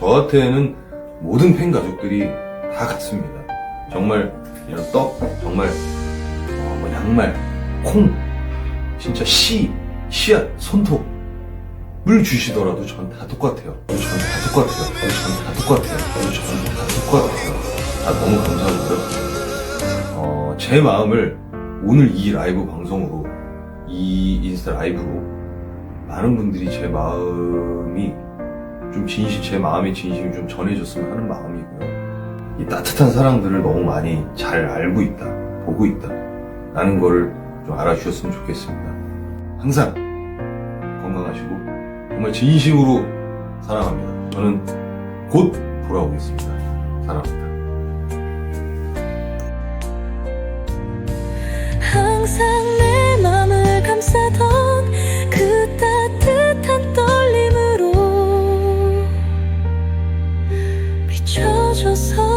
저한테는 모든 팬 가족들이 다 같습니다. 정말 이런 떡, 정말 어, 뭐 양말, 콩, 진짜 씨, 씨앗, 손톱 물 주시더라도 전 다 똑같아요. 전 다 똑같아요. 전 다 똑같아요. 전 다 똑같아요. 다 너무 감사하고요. 어, 제 마음을 오늘 이 라이브 방송으로 이 인스타 라이브로 많은 분들이 제 마음이 좀 진심 제 마음의 진심이 좀 전해졌으면 하는 마음이고요. 이 따뜻한 사랑들을 너무 많이 잘 알고 있다, 보고 있다, 라는 거를 좀 알아주셨으면 좋겠습니다. 항상 건강하시고 정말 진심으로 사랑합니다. 저는 곧 돌아오겠습니다. 사랑합니다. 항상 비춰줘서